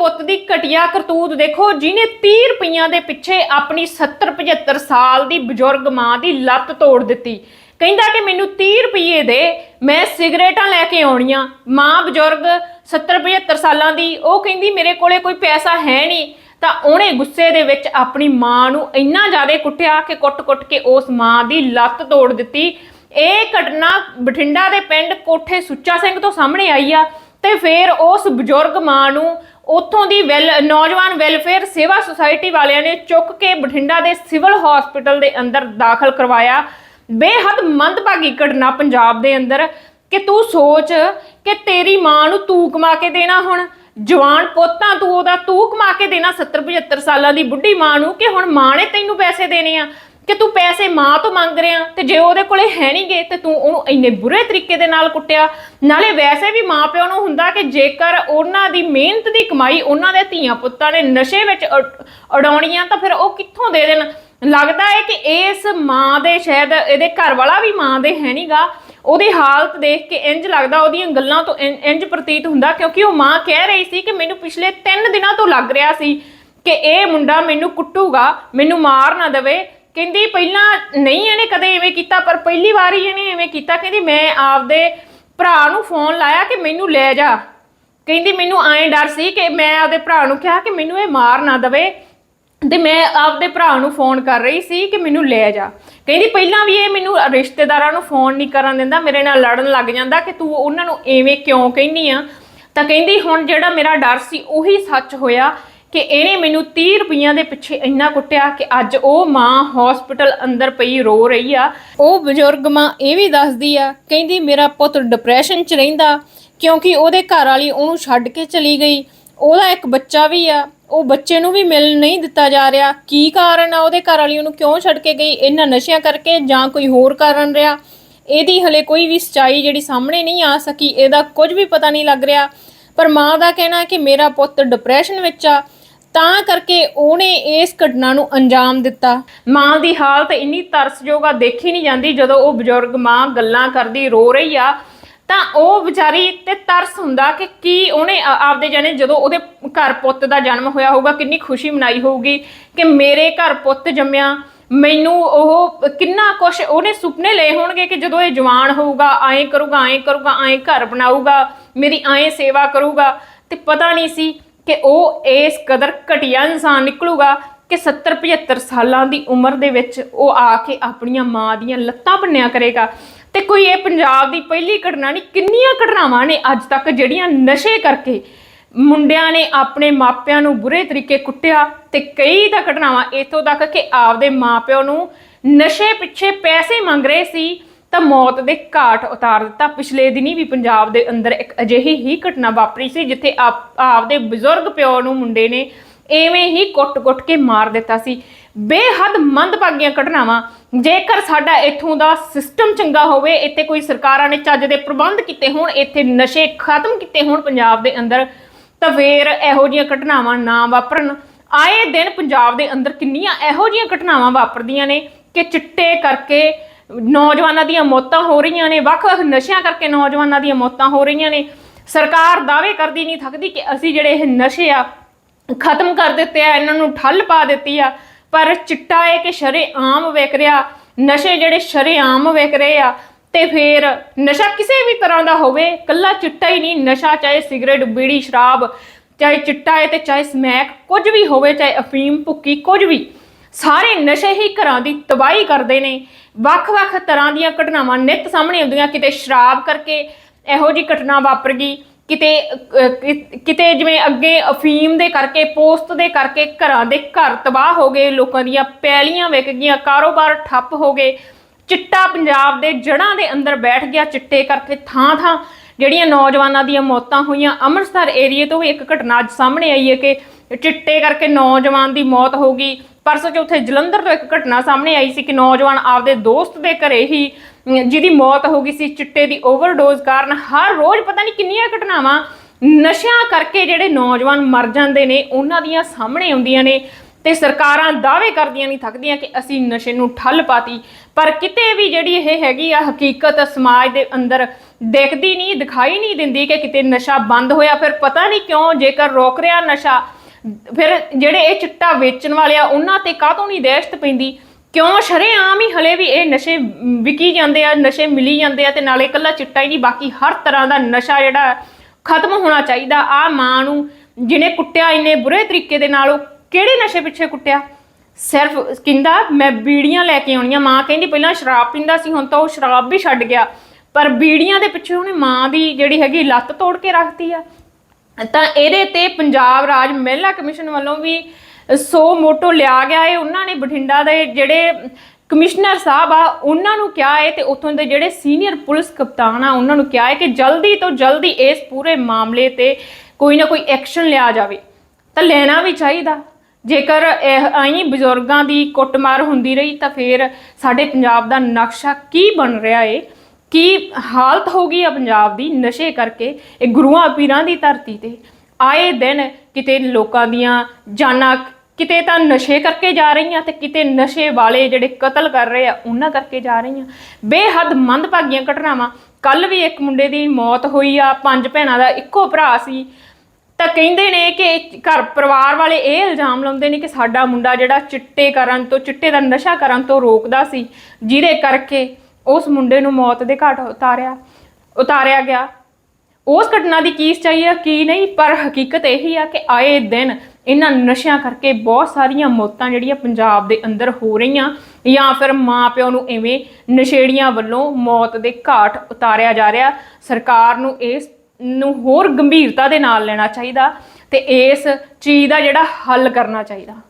ਪੁੱਤ ਦੀ ਘਟੀਆ ਕਰਤੂਤ ਦੇਖੋ, ਜਿਹਨੇ 30 ਰੁਪਈਆਂ ਦੇ ਪਿੱਛੇ ਆਪਣੀ 70 75 ਸਾਲ ਦੀ ਬਜ਼ੁਰਗ ਮਾਂ ਦੀ ਲੱਤ ਤੋੜ ਦਿੱਤੀ। ਕਹਿੰਦਾ ਕਿ ਮੈਨੂੰ 30 ਰੁਪਏ ਦੇ, ਮੈਂ ਸਿਗਰਟਾਂ ਲੈ ਕੇ ਆਉਣੀਆਂ। ਮਾਂ ਬਜ਼ੁਰਗ 70 75 ਸਾਲਾਂ ਦੀ, ਉਹ ਕਹਿੰਦੀ ਮੇਰੇ ਕੋਲੇ ਕੋਈ ਪੈਸਾ ਹੈ ਨਹੀਂ। ਤਾਂ ਉਹਨੇ ਗੁੱਸੇ ਦੇ ਵਿੱਚ ਆਪਣੀ ਮਾਂ ਨੂੰ ਇੰਨਾ ਜ਼ਿਆਦਾ ਕੁੱਟਿਆ ਕਿ ਕੁੱਟ-ਕੁੱਟ ਕੇ ਉਸ ਮਾਂ ਦੀ ਲੱਤ ਤੋੜ ਦਿੱਤੀ। ਇਹ ਘਟਨਾ ਬਠਿੰਡਾ ਦੇ ਪਿੰਡ ਕੋਠੇ ਸੁੱਚਾ ਸਿੰਘ ਤੋਂ ਸਾਹਮਣੇ ਆਈ ਆ ਤੇ ਫਿਰ ਉਸ ਬਜ਼ੁਰਗ ਮਾਂ ਨੂੰ ਉੱਥੋਂ ਦੀ ਵੈਲ ਨੌਜਵਾਨ ਵੈਲਫੇਅਰ ਸੇਵਾ ਸੁਸਾਇਟੀ ਵਾਲਿਆਂ ਨੇ ਚੁੱਕ ਕੇ ਬਠਿੰਡਾ ਦੇ ਸਿਵਲ ਹਸਪੀਟਲ ਦੇ ਅੰਦਰ ਦਾਖਲ ਕਰਵਾਇਆ। ਬੇਹੱਦ ਮੰਦਭਾਗੀ ਘਟਨਾ ਪੰਜਾਬ ਦੇ ਅੰਦਰ। ਕਿ ਤੂੰ ਸੋਚ ਕਿ ਤੇਰੀ ਮਾਂ ਨੂੰ ਤੂੰ ਕਮਾ ਕੇ ਦੇਣਾ ਹੁਣ? ਜਵਾਨ ਪੁੱਤਾਂ, ਤੂੰ ਉਹਦਾ ਤੂੰ ਕਮਾ ਕੇ ਦੇਣਾ 70 75 ਸਾਲਾਂ ਦੀ ਬੁੱਢੀ ਮਾਂ ਨੂੰ ਕਿ ਹੁਣ ਮਾਂ ਨੇ ਤੈਨੂੰ ਪੈਸੇ ਦੇਣੇ ਆ? ਕਿ ਤੂੰ ਪੈਸੇ ਮਾਂ ਤੋਂ ਮੰਗ ਰਿਹਾ ਤੇ ਜੇ ਉਹਦੇ ਕੋਲੇ ਹੈ ਨਹੀਂਗੇ ਤੇ ਤੂੰ ਉਹਨੂੰ ਇੰਨੇ ਬੁਰੇ ਤਰੀਕੇ ਦੇ ਨਾਲ ਕੁੱਟਿਆ। ਨਾਲੇ ਵੈਸੇ ਵੀ ਮਾਂ ਪਿਓ ਨੂੰ ਹੁੰਦਾ ਕਿ ਜੇਕਰ ਉਹਨਾਂ ਦੀ ਮਿਹਨਤ ਦੀ ਕਮਾਈ ਉਹਨਾਂ ਦੇ ਧੀਆਂ ਪੁੱਤਾਂ ਨੇ ਨਸ਼ੇ ਵਿੱਚ ਉਡ- ਤਾਂ ਫਿਰ ਉਹ ਕਿੱਥੋਂ ਦੇ ਦੇਣ? ਲੱਗਦਾ ਹੈ ਕਿ ਇਸ ਮਾਂ ਦੇ ਸ਼ਾਇਦ ਇਹਦੇ ਘਰ ਵਾਲਾ ਵੀ ਮਾਂ ਦੇ ਹੈ ਨਹੀਂਗਾ ਉਹਦੀ ਹਾਲਤ ਦੇਖ ਕੇ ਇੰਜ ਲੱਗਦਾ, ਉਹਦੀਆਂ ਗੱਲਾਂ ਤੋਂ ਇੰ- ਇੰਜ ਪ੍ਰਤੀਤ ਹੁੰਦਾ ਕਿਉਂਕਿ ਉਹ ਮਾਂ ਕਹਿ ਰਹੀ ਸੀ ਕਿ ਮੈਨੂੰ ਪਿਛਲੇ 3 ਦਿਨਾਂ ਤੋਂ ਲੱਗ ਰਿਹਾ ਸੀ ਕਿ ਇਹ ਮੁੰਡਾ ਮੈਨੂੰ ਕੁੱਟੂਗਾ, ਮੈਨੂੰ ਮਾਰ ਨਾ ਦੇਵੇ। ਕਹਿੰਦੀ ਪਹਿਲਾਂ ਨਹੀਂ ਇਹਨੇ ਕਦੇ ਐਵੇਂ ਕੀਤਾ, ਪਰ ਪਹਿਲੀ ਵਾਰ ਹੀ ਇਹਨੇ ਐਵੇਂ ਕੀਤਾ। ਕਹਿੰਦੀ ਮੈਂ ਆਪਦੇ ਭਰਾ ਨੂੰ ਫੋਨ ਲਾਇਆ ਕਿ ਮੈਨੂੰ ਲੈ ਜਾ। ਕਹਿੰਦੀ ਮੈਨੂੰ ਐਂ ਡਰ ਸੀ ਕਿ ਮੈਂ ਆਪਦੇ ਭਰਾ ਨੂੰ ਕਿਹਾ ਕਿ ਮੈਨੂੰ ਇਹ ਮਾਰ ਨਾ ਦਵੇ ਤੇ ਮੈਂ ਆਪਦੇ ਭਰਾ ਨੂੰ ਫੋਨ ਕਰ ਰਹੀ ਸੀ ਕਿ ਮੈਨੂੰ ਲੈ ਜਾ। ਕਹਿੰਦੀ ਪਹਿਲਾਂ ਵੀ ਇਹ ਮੈਨੂੰ ਰਿਸ਼ਤੇਦਾਰਾਂ ਨੂੰ ਫੋਨ ਨਹੀਂ ਕਰਨ ਦਿੰਦਾ, ਮੇਰੇ ਨਾਲ ਲੜਨ ਲੱਗ ਜਾਂਦਾ ਕਿ ਤੂੰ ਉਹਨਾਂ ਨੂੰ ਐਵੇਂ ਕਿਉਂ ਕਹਿੰਦੀ ਆ? ਤਾਂ ਕਹਿੰਦੀ ਹੁਣ ਜਿਹੜਾ ਮੇਰਾ ਡਰ ਸੀ ਉਹੀ ਸੱਚ ਹੋਇਆ। ਕਿ ਇਹਨੇ ਮੈਨੂੰ 30 ਰੁਪਈਆਂ ਦੇ ਪਿੱਛੇ ਇੰਨਾ ਕੁੱਟਿਆ ਕਿ ਅੱਜ ਉਹ ਮਾਂ ਹਸਪੀਟਲ ਅੰਦਰ ਪਈ ਰੋ ਰਹੀ ਆ। ਉਹ ਬਜ਼ੁਰਗ ਮਾਂ ਇਹ ਵੀ ਦੱਸਦੀ ਆ, ਕਹਿੰਦੀ ਮੇਰਾ ਪੁੱਤ ਡਿਪਰੈਸ਼ਨ 'ਚ ਰਹਿੰਦਾ, ਕਿਉਂਕਿ ਉਹਦੇ ਘਰ ਵਾਲੀ ਉਹਨੂੰ ਛੱਡ ਕੇ ਚਲੀ ਗਈ। ਉਹਦਾ ਇੱਕ ਬੱਚਾ ਵੀ ਆ, ਉਹ ਬੱਚੇ ਨੂੰ ਵੀ ਮਿਲ ਨਹੀਂ ਦਿੱਤਾ ਜਾ ਰਿਹਾ। ਕੀ ਕਾਰਨ ਆ ਉਹਦੇ ਘਰ ਵਾਲੀ ਉਹਨੂੰ ਕਿਉਂ ਛੱਡ ਕੇ ਗਈ? ਇਹਨਾਂ ਨਸ਼ਿਆਂ ਕਰਕੇ ਜਾਂ ਕੋਈ ਹੋਰ ਕਾਰਨ ਰਿਹਾ? ਇਹਦੀ ਹਲੇ ਕੋਈ ਵੀ ਸਚਾਈ ਜਿਹੜੀ ਸਾਹਮਣੇ ਨਹੀਂ ਆ ਸਕੀ, ਇਹਦਾ ਕੁਝ ਵੀ ਪਤਾ ਨਹੀਂ ਲੱਗ ਰਿਹਾ। ਪਰ ਮਾਂ ਦਾ ਕਹਿਣਾ ਹੈ ਕਿ ਮੇਰਾ ਪੁੱਤ ਡਿਪਰੈਸ਼ਨ ਵਿੱਚ ਆ ਤਾਂ ਕਰਕੇ ਉਹਨੇ ਇਸ ਘਟਨਾ ਨੂੰ ਅੰਜਾਮ ਦਿੱਤਾ। ਮਾਂ ਦੀ ਹਾਲਤ ਇੰਨੀ ਤਰਸਯੋਗ ਆ, ਦੇਖੀ ਨਹੀਂ ਜਾਂਦੀ। ਜਦੋਂ ਉਹ ਬਜ਼ੁਰਗ ਮਾਂ ਗੱਲਾਂ ਕਰਦੀ, ਰੋ ਰਹੀ ਆ, ਤਾਂ ਉਹ ਵਿਚਾਰੀ ਤੇ ਤਰਸ ਹੁੰਦਾ ਕਿ ਕੀ ਉਹਨੇ ਆ- ਆਪਦੇ ਜਾਣੇ ਜਦੋਂ ਉਹਦੇ ਘਰ ਪੁੱਤ ਦਾ ਜਨਮ ਹੋਇਆ ਹੋਊਗਾ, ਕਿੰਨੀ ਖੁਸ਼ੀ ਮਨਾਈ ਹੋਊਗੀ ਕਿ ਮੇਰੇ ਘਰ ਪੁੱਤ ਜੰਮਿਆ। ਮੈਨੂੰ ਉਹ ਕਿੰਨਾ ਕੁਛ ਉਹਨੇ ਸੁਪਨੇ ਲਏ ਹੋਣਗੇ ਕਿ ਜਦੋਂ ਇਹ ਜਵਾਨ ਹੋਊਗਾ, ਐਂ ਕਰੂਗਾ ਐਂ ਕਰੂਗਾ, ਐਂ ਘਰ ਬਣਾਊਗਾ, ਮੇਰੀ ਐਂ ਸੇਵਾ ਕਰੂਗਾ। ਤੇ ਪਤਾ ਨਹੀਂ ਸੀ ਕਿ ਉਹ ਇਸ ਕਦਰ ਘਟੀਆ ਇਨਸਾਨ ਨਿਕਲੂਗਾ ਕਿ 70 75 ਸਾਲਾਂ ਦੀ ਉਮਰ ਦੇ ਵਿੱਚ ਉਹ ਆ ਕੇ ਆਪਣੀਆਂ ਮਾਂ ਦੀਆਂ ਲੱਤਾਂ ਭੰਨਿਆ ਕਰੇਗਾ। ਤੇ ਕੋਈ ਇਹ ਪੰਜਾਬ ਦੀ ਪਹਿਲੀ ਘਟਨਾ ਨਹੀਂ, ਕਿੰਨੀਆਂ ਘਟਨਾਵਾਂ ਨੇ ਅੱਜ ਤੱਕ ਜਿਹੜੀਆਂ ਨਸ਼ੇ ਕਰਕੇ ਮੁੰਡਿਆਂ ਨੇ ਆਪਣੇ ਮਾਪਿਆਂ ਨੂੰ ਬੁਰੇ ਤਰੀਕੇ ਕੁੱਟਿਆ ਤੇ ਕਈ ਤਾਂ ਘਟਨਾਵਾਂ ਇਥੋਂ ਤੱਕ ਕਿ ਆਪਦੇ ਮਾਪਿਆਂ ਨੂੰ ਨਸ਼ੇ ਪਿੱਛੇ ਪੈਸੇ ਮੰਗ ਰਹੇ ਸੀ ਤਾਂ ਮੌਤ ਦੇ ਘਾਟ ਉਤਾਰ ਦਿੱਤਾ। ਪਿਛਲੇ ਦਿਨੀ ਵੀ ਪੰਜਾਬ ਦੇ ਅੰਦਰ ਇੱਕ ਅਜਿਹੀ ਹੀ ਘਟਨਾ ਵਾਪਰੀ ਸੀ, ਜਿੱਥੇ ਆਪ- ਆਪਦੇ ਬਜ਼ੁਰਗ ਪਿਓ ਨੂੰ ਮੁੰਡੇ ਨੇ ਐਵੇਂ ਹੀ ਕੁੱਟ-ਕੁੱਟ ਕੇ ਮਾਰ ਦਿੱਤਾ ਸੀ। ਬੇਹੱਦ ਮੰਦਭਾਗੀਆਂ ਘਟਨਾਵਾਂ। ਜੇਕਰ ਸਾਡਾ ਇੱਥੋਂ ਦਾ ਸਿਸਟਮ ਚੰਗਾ ਹੋਵੇ, ਇੱਥੇ ਕੋਈ ਸਰਕਾਰਾਂ ਨੇ ਚੱਜ ਦੇ ਪ੍ਰਬੰਧ ਕੀਤੇ ਹੋਣ, ਇੱਥੇ ਨਸ਼ੇ ਖਤਮ ਕੀਤੇ ਹੋਣ ਪੰਜਾਬ ਦੇ ਅੰਦਰ, ਤਾਂ ਫੇਰ ਇਹੋ ਜਿਹੀਆਂ ਘਟਨਾਵਾਂ ਨਾ ਵਾਪਰਨ। ਆਏ ਦਿਨ ਪੰਜਾਬ ਦੇ ਅੰਦਰ ਕਿੰਨੀਆਂ ਇਹੋ ਜਿਹੀਆਂ ਘਟਨਾਵਾਂ ਵਾਪਰਦੀਆਂ ਨੇ ਕਿ ਚਿੱਟੇ ਕਰਕੇ ਨੌਜਵਾਨਾਂ ਦੀਆਂ ਮੌਤਾਂ ਹੋ ਰਹੀਆਂ ਨੇ ਵੱਖ-ਵੱਖ ਨਸ਼ਿਆਂ ਕਰਕੇ ਨੌਜਵਾਨਾਂ ਦੀਆਂ ਮੌਤਾਂ ਹੋ ਰਹੀਆਂ ਨੇ। ਸਰਕਾਰ ਦਾਅਵੇ ਕਰਦੀ ਨਹੀਂ ਥੱਕਦੀ ਕਿ ਅਸੀਂ ਜਿਹੜੇ ਇਹ ਨਸ਼ੇ ਆ, ਖਤਮ ਕਰ ਦਿੱਤੇ ਆ, ਇਹਨਾਂ ਨੂੰ ਠੱਲ ਪਾ ਦਿੱਤੀ ਆ, ਪਰ ਚਿੱਟਾ ਇਹ ਕਿ ਸ਼ਰੇ ਆਮ ਵਿਕ ਰਿਹਾ। ਨਸ਼ੇ ਜਿਹੜੇ ਸ਼ਰੇ ਆਮ ਵਿਕ ਰਹੇ ਆ, ਤੇ ਫਿਰ ਨਸ਼ਾ ਕਿਸੇ ਵੀ ਤਰ੍ਹਾਂ ਦਾ ਹੋਵੇ ਕੱਲਾ ਚਿੱਟਾ ਹੀ ਨਹੀਂ, ਨਸ਼ਾ ਚਾਹੇ ਸਿਗਰਟ, ਬੀੜੀ, ਸ਼ਰਾਬ, ਚਾਹੇ ਚਿੱਟਾ ਹੈ ਤੇ ਚਾਹੇ ਸਮੈਕ, ਕੁਝ ਵੀ ਹੋਵੇ, ਚਾਹੇ ਅਫੀਮ, ਭੁੱਕੀ, ਕੁਝ ਵੀ। ਸਾਰੇ ਨਸ਼ੇ ਹੀ ਘਰਾਂ ਦੀ ਤਬਾਹੀ ਕਰਦੇ ਨੇ। ਵੱਖ-ਵੱਖ ਤਰ੍ਹਾਂ ਦੀਆਂ ਘਟਨਾਵਾਂ ਨਿਤ ਸਾਹਮਣੇ ਆਉਂਦੀਆਂ। ਕਿਤੇ ਸ਼ਰਾਬ ਕਰਕੇ ਇਹੋ ਜੀ ਘਟਨਾ ਵਾਪਰ ਗਈ। ਕਿਤੇ ਕਿਤੇ ਜਿਵੇਂ ਅੱਗੇ ਅਫੀਮ ਦੇ ਕਰਕੇ ਪੋਸਟ ਦੇ ਕਰਕੇ ਘਰਾਂ ਦੇ ਘਰ ਤਬਾਹ ਹੋ ਗਏ। ਲੋਕਾਂ ਦੀਆਂ ਪੈਲੀਆਂ ਵਿਕ ਗਈਆਂ। ਕਾਰੋਬਾਰ ਠੱਪ ਹੋ ਗਏ। ਚਿੱਟਾ ਪੰਜਾਬ ਦੇ ਜੜ੍ਹਾਂ ਦੇ ਅੰਦਰ ਬੈਠ ਗਿਆ। ਚਿੱਟੇ ਕਰਕੇ ਥਾਂ ਥਾਂ ਜਿਹੜੀਆਂ ਨੌਜਵਾਨਾਂ ਦੀਆਂ ਮੌਤਾਂ ਹੋਈਆਂ, ਅੰਮ੍ਰਿਤਸਰ ਏਰੀਏ ਤੋਂ ਵੀ ਇੱਕ ਘਟਨਾ ਅੱਜ ਸਾਹਮਣੇ ਆਈ ਹੈ ਕਿ ਚਿੱਟੇ ਕਰਕੇ ਨੌਜਵਾਨ ਦੀ ਮੌਤ ਹੋ ਗਈ। ਪਰਸੋਂ ਚੌਥੇ ਜਲੰਧਰ ਤੋਂ ਇੱਕ ਘਟਨਾ ਸਾਹਮਣੇ ਆਈ ਸੀ ਕਿ ਨੌਜਵਾਨ ਆਪਦੇ ਦੋਸਤ ਦੇ ਘਰੇ ਹੀ ਜਿਹਦੀ ਮੌਤ ਹੋ ਗਈ ਸੀ, ਚਿੱਟੇ ਦੀ ਓਵਰਡੋਜ਼ ਕਾਰਨ ਹਰ ਰੋਜ਼ ਪਤਾ ਨਹੀਂ ਕਿੰਨੀਆਂ ਘਟਨਾਵਾਂ ਨਸ਼ਿਆਂ ਕਰਕੇ ਜਿਹੜੇ ਨੌਜਵਾਨ ਮਰ ਜਾਂਦੇ ਨੇ, ਉਹਨਾਂ ਦੀਆਂ ਸਾਹਮਣੇ ਆਉਂਦੀਆਂ ਨੇ ਤੇ ਸਰਕਾਰਾਂ ਦਾਅਵੇ ਕਰਦੀਆਂ ਨਹੀਂ ਥੱਕਦੀਆਂ ਕਿ ਅਸੀਂ ਨਸ਼ੇ ਨੂੰ ਠੱਲ ਪਾਤੀ। ਪਰ ਕਿਤੇ ਵੀ ਜਿਹੜੀ ਇਹ ਹੈਗੀ ਆ ਹਕੀਕਤ ਸਮਾਜ ਦੇ ਅੰਦਰ ਦੇਖਦੀ ਨਹੀਂ, ਦਿਖਾਈ ਨਹੀਂ ਦਿੰਦੀ ਕਿ ਕਿਤੇ ਨਸ਼ਾ ਬੰਦ ਹੋਇਆ। ਫਿਰ ਪਤਾ ਨਹੀਂ ਕਿਉਂ ਜੇਕਰ ਰੋਕ ਰਿਹਾ ਨਸ਼ਾ, ਫਿਰ ਜਿਹੜੇ ਇਹ ਚਿੱਟਾ ਵੇਚਣ ਵਾਲੇ ਆ, ਉਹਨਾਂ ਤੇ ਕਾਹਤੋਂ ਨਹੀਂ ਦਹਿਸ਼ਤ ਪੈਂਦੀ? ਕਿਉਂ ਸ਼ਰੇਆਮ ਹੀ ਹਲੇ ਵੀ ਇਹ ਨਸ਼ੇ ਵਿਕੀ ਜਾਂਦੇ ਆ, ਨਸ਼ੇ ਮਿਲੀ ਜਾਂਦੇ ਆ ਤੇ ਨਾਲੇ ਇਕੱਲਾ ਚਿੱਟਾ ਹੀ ਨਹੀਂ, ਬਾਕੀ ਹਰ ਤਰ੍ਹਾਂ ਦਾ ਨਸ਼ਾ ਜਿਹੜਾ ਖਤਮ ਹੋਣਾ ਚਾਹੀਦਾ। ਆ ਮਾਂ ਨੂੰ ਜਿਹਨੇ ਕੁੱਟਿਆ, ਇੰਨੇ ਬੁਰੇ ਤਰੀਕੇ ਦੇ ਨਾਲ ਉਹ ਕਿਹੜੇ ਨਸ਼ੇ ਪਿੱਛੇ ਕੁੱਟਿਆ? ਸਿਰਫ ਕਹਿੰਦਾ, ਮੈਂ ਬੀੜੀਆਂ ਲੈ ਕੇ ਆਉਣੀਆਂ। ਮਾਂ ਕਹਿੰਦੀ, ਪਹਿਲਾਂ ਸ਼ਰਾਬ ਪੀਂਦਾ ਸੀ, ਹੁਣ ਤਾਂ ਉਹ ਸ਼ਰਾਬ ਵੀ ਛੱਡ ਗਿਆ। ਪਰ ਬੀੜੀਆਂ ਦੇ ਪਿੱਛੇ ਉਹਨੇ ਮਾਂ ਦੀ ਜਿਹੜੀ ਹੈਗੀ ਲੱਤ ਤੋੜ ਕੇ ਰੱਖਤੀ ਆ। ਤਾਂ ਇਹਦੇ ਤੇ ਪੰਜਾਬ ਰਾਜ ਮਹਿਲਾ ਕਮਿਸ਼ਨ ਵੱਲੋਂ ਵੀ ਸੋ ਮੋਟੋ ਲਿਆ ਗਿਆ ਹੈ ਉਹਨਾਂ ਨੇ ਬਠਿੰਡਾ ਦੇ ਜਿਹੜੇ ਕਮਿਸ਼ਨਰ ਸਾਹਿਬ ਆ, ਉਹਨਾਂ ਨੂੰ ਕਿਹਾ ਹੈ ਤੇ ਉੱਥੋਂ ਦੇ ਜਿਹੜੇ ਸੀਨੀਅਰ ਪੁਲਿਸ ਕਪਤਾਨ ਆ, ਉਹਨਾਂ ਨੂੰ ਕਿਹਾ ਹੈ ਕਿ ਜਲਦੀ ਤੋਂ ਜਲਦੀ ਇਸ ਪੂਰੇ ਮਾਮਲੇ ਤੇ ਕੋਈ ਨਾ ਕੋਈ ਐਕਸ਼ਨ ਲਿਆ ਜਾਵੇ। ਤਾਂ ਲੈਣਾ ਵੀ ਚਾਹੀਦਾ। ਜੇਕਰ ਇਹ ਆਈ ਬਜ਼ੁਰਗਾਂ ਦੀ ਕੁੱਟਮਾਰ ਹੁੰਦੀ ਰਹੀ ਤਾਂ ਫਿਰ ਸਾਡੇ ਪੰਜਾਬ ਦਾ ਨਕਸ਼ਾ ਕੀ ਬਣ ਰਿਹਾ ਏ? ਕੀ ਹਾਲਤ ਹੋ ਗਈ ਆ ਪੰਜਾਬ ਦੀ ਨਸ਼ੇ ਕਰਕੇ? ਇਹ ਗੁਰੂਆਂ ਪੀਰਾਂ ਦੀ ਧਰਤੀ ਤੇ। ਆਏ ਦਿਨ ਕਿਤੇ ਲੋਕਾਂ ਦੀਆਂ ਜਾਨਾਂ, ਕਿਤੇ ਤਾਂ ਨਸ਼ੇ ਕਰਕੇ ਜਾ ਰਹੀਆਂ ਤੇ ਕਿਤੇ ਨਸ਼ੇ ਵਾਲੇ ਜਿਹੜੇ ਕਤਲ ਕਰ ਰਹੇ ਆ, ਉਹਨਾਂ ਕਰਕੇ ਜਾ ਰਹੀਆਂ। ਬੇਹੱਦ ਮੰਦਭਾਗੀਆਂ ਘਟਨਾਵਾਂ। ਕੱਲ ਵੀ ਇੱਕ ਮੁੰਡੇ ਦੀ ਮੌਤ ਹੋਈ ਆ, ਪੰਜ ਭੈਣਾਂ ਦਾ ਇੱਕੋ ਭਰਾ ਸੀ। ਤਾਂ ਕਹਿੰਦੇ ਨੇ ਕਿ ਘਰ ਪਰਿਵਾਰ ਵਾਲੇ ਇਹ ਇਲਜ਼ਾਮ ਲਾਉਂਦੇ ਨੇ ਕਿ ਸਾਡਾ ਮੁੰਡਾ ਜਿਹੜਾ ਚਿੱਟੇ ਕਰਨ ਤੋਂ, ਚਿੱਟੇ ਦਾ ਨਸ਼ਾ ਕਰਨ ਤੋਂ ਰੋਕਦਾ ਸੀ, ਜਿਹਦੇ ਕਰਕੇ ਉਸ ਮੁੰਡੇ ਨੂੰ ਮੌਤ ਦੇ ਘਾਟ ਉਤਾਰਿਆ ਉਤਾਰਿਆ ਗਿਆ। ਉਸ ਘਟਨਾ ਦੀ ਕੀ ਸੱਚਾਈ ਹੈ ਕੀ ਨਹੀਂ, ਪਰ ਹਕੀਕਤ ਇਹੀ ਆ ਕਿ ਆਏ ਦਿਨ ਇਹਨਾਂ ਨਸ਼ਿਆਂ ਕਰਕੇ ਬਹੁਤ ਸਾਰੀਆਂ ਮੌਤਾਂ ਜਿਹੜੀਆਂ ਪੰਜਾਬ ਦੇ ਅੰਦਰ ਹੋ ਰਹੀਆਂ, ਜਾਂ ਫਿਰ ਮਾਪਿਓ ਨੂੰ ਐਵੇਂ ਨਸ਼ੇੜੀਆਂ ਵੱਲੋਂ ਮੌਤ ਦੇ ਘਾਟ ਉਤਾਰਿਆ ਜਾ ਰਿਹਾ। ਸਰਕਾਰ ਨੂੰ ਇਸ ਨੂੰ ਹੋਰ ਗੰਭੀਰਤਾ ਦੇ ਨਾਲ ਲੈਣਾ ਚਾਹੀਦਾ ਤੇ ਇਸ ਚੀਜ਼ ਦਾ ਜਿਹੜਾ ਹੱਲ ਕਰਨਾ ਚਾਹੀਦਾ।